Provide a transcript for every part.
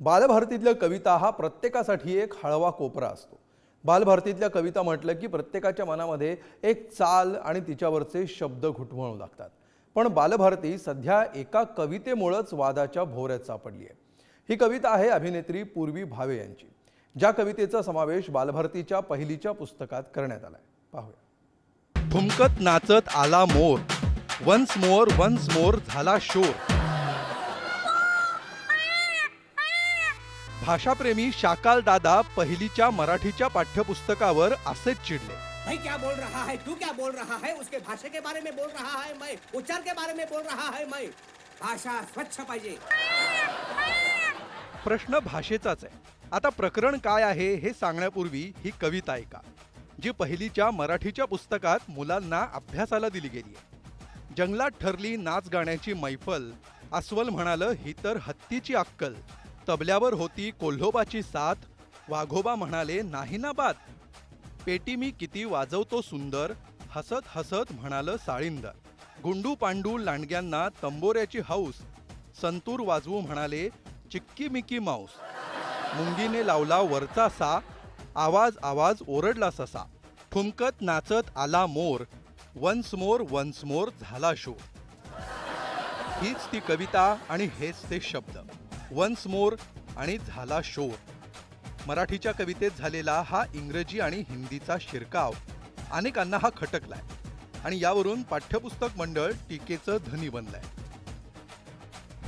बालभारतीतल्या कविता हा प्रत्येकासाठी एक हळवा कोपरा असतो. बालभारतीतल्या कविता म्हटलं की प्रत्येकाच्या मनामध्ये एक चाल आणि तिच्यावरचे शब्द घुटमळू लागतात. पण बालभारती सध्या एका कवितेमुळंच वादाच्या भोवऱ्यात सापडली आहे ही कविता आहे अभिनेत्री पूर्वी भावे यांची ज्या कवितेचा समावेश बालभारतीच्या पहिलीच्या पुस्तकात करण्यात आलाय. पाहूया. ठुमकत नाचत आला more once more once more झाला शोर. भाषाप्रेमी शाकाल दादा पहिलीच्या मराठीच्या पाठ्यपुस्तकावर असेच चिडले. भाई क्या बोल रहा है? तू क्या बोल रहा है? उसके भाषा के बारे में बोल रहा है मैं? उच्चार के बारे में बोल रहा है मैं? भाषा स्वच्छ पाहिजे प्रश्न भाषेचाच आहे. आता प्रकरण काय आहे हे सांगण्यापूर्वी ही कविता ऐका जी पहिलीच्या मराठीच्या पुस्तकात मुलांना अभ्यासाला दिली गेली आहे. जंगलात ठरली नाच गाण्याची मैफल अस्वल म्हणालं ही तर हत्तीची अक्कल. तबल्यावर होती कोल्होबाची साथ. वाघोबा म्हणाले नाही ना बात. पेटी मी किती वाजवतो सुंदर. हसत हसत म्हणालं साळींदर. गुंडू पांडू लांडग्यांना तंबोऱ्याची हौस. संतूर वाजवू म्हणाले चिक्की मिकी माऊस. मुंगीने लावला वरचा सा. आवाज आवाज ओरडला ससा. ठुमकत नाचत आला मोर. वन्स मोर वन्स मोर झाला शो हीच ती कविता आणि हेच ते शब्द. वन्स मोर आणि झाला शोर. मराठीच्या कवितेत झालेला हा इंग्रजी आणि हिंदीचा शिरकाव अनेकांना हा खटकलाय आणि यावरून पाठ्यपुस्तक मंडळ टीकेचं धनी बनलंय.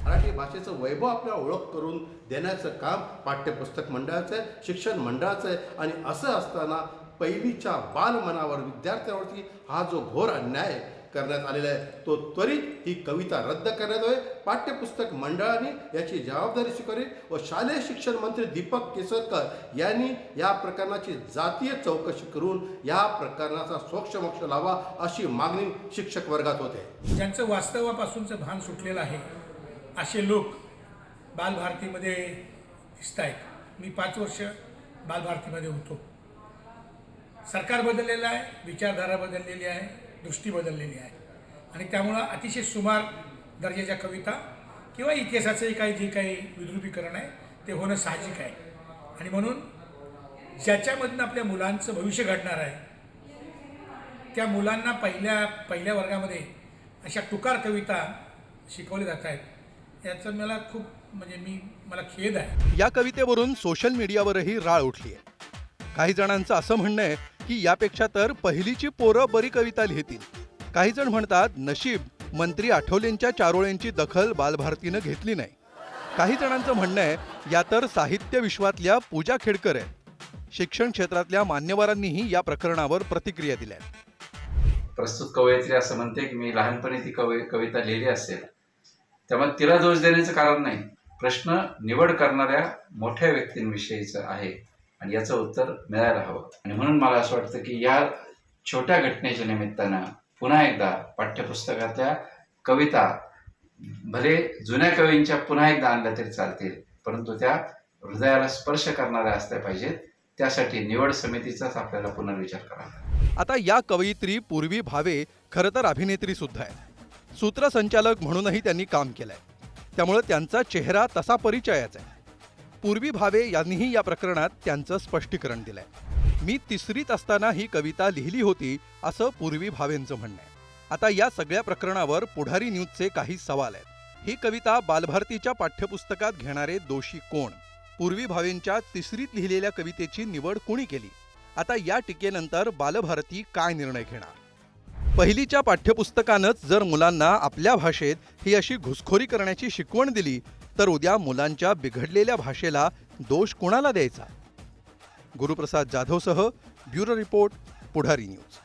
मराठी भाषेचं वैभव आपल्याला ओळख करून देण्याचं काम पाठ्यपुस्तक मंडळाचं आहे शिक्षण मंडळाचं आहे आणि असं असताना पहिलीच्या बालमनावर विद्यार्थ्यावरती हा जो घोर अन्याय करण्यात आलेला आहे. तो त्वरित ही कविता रद्द करण्यात यावी. पाठ्यपुस्तक मंडळाने याची जबाबदारी स्वीकारावी व शालेय शिक्षण मंत्री दीपक केसरकर यांनी या प्रकरणाची जातीय चौकशी करून या प्रकरणाचा सोक्षमोक्ष लावा अशी मागणी शिक्षक वर्गात होते. ज्यांचं वास्तवापासूनचं भान सुटलेलं आहे असे लोक बालभारतीमध्ये दिसत आहेत मी पाच वर्ष बालभारतीमध्ये होतो. सरकार बदललेलं आहे विचारधारा बदललेली आहे. दृष्टी बदललेली आहे. आणि त्यामुळं अतिशय सुमार दर्जाच्या कविता किंवा इतिहासाचंही काही जे काही विद्रुपीकरण आहे ते होणं साहजिक आहे. आणि म्हणून ज्याच्यामधनं आपल्या मुलांचं भविष्य घडणार आहे त्या मुलांना पहिल्या पहिल्या वर्गामध्ये अशा टुकार कविता शिकवल्या जात आहेत याचं मला खूप म्हणजे मी मला खेद आहे. या कवितेवरून सोशल मीडियावरही राळ उठली आहे काही जणांचं असं म्हणणं आहे की यापेक्षा तर पहिलीची पोरं बरी कविता लिहितील. काही जण म्हणतात नशीब मंत्री आठवलेंच्या चारोळ्यांची दखल बालभारतीनं घेतली नाही. काही जणांचं म्हणणं आहे या तर साहित्य विश्वातल्या पूजा खेडकर आहेत. शिक्षण क्षेत्रातल्या मान्यवरांनीही या प्रकरणावर प्रतिक्रिया दिल्या प्रस्तुत कवयित्री असं म्हणते की मी लहानपणी ती कवि कविता लिहिली असेल. त्यामुळे तिला दोष देण्याचं कारण नाही. प्रश्न निवड करणाऱ्या मोठ्या व्यक्तींविषयीचं आहे. आणि याचं उत्तर मिळायला हवं. आणि म्हणून मला असं वाटतं की या छोट्या घटनेच्या निमित्तानं पुन्हा एकदा पाठ्यपुस्तकातल्या कविता भले जुन्या कवींच्या पुन्हा एकदा आणल्या तरी चालतील परंतु त्या हृदयाला स्पर्श करणाऱ्या असल्या पाहिजेत. त्यासाठी निवड समितीचाच आपल्याला पुनर्विचार करावा आता या कवयित्री पूर्वी भावे खरं तर अभिनेत्री सुद्धा आहे सूत्रसंचालक म्हणूनही त्यांनी काम केलंय. त्यामुळे त्यांचा चेहरा तसा परिचयाचा आहे. पूर्वी भावे यांनीही या प्रकरणात त्यांचं स्पष्टीकरण दिलंय. मी तिसरीत असताना ही कविता लिहिली होती असं पूर्वी भावेंचं म्हणणं आहे. आता या सगळ्या प्रकरणावर पुढारी न्यूजचे काही सवाल आहेत. ही कविता बालभारतीच्या पाठ्यपुस्तकात घेणारे दोषी कोण? पूर्वी भावेंच्या तिसरीत लिहिलेल्या कवितेची निवड कुणी केली? आता या टीकेनंतर बालभारती काय निर्णय घेणार? पहिलीच्या पाठ्यपुस्तकानंच जर मुलांना आपल्या भाषेत ही अशी घुसखोरी करण्याची शिकवण दिली तर उद्या मुलांच्या बिघडलेल्या भाषेला दोष कोणाला द्यायचा? गुरुप्रसाद जाधवसह ब्युरो रिपोर्ट पुढारी न्यूज.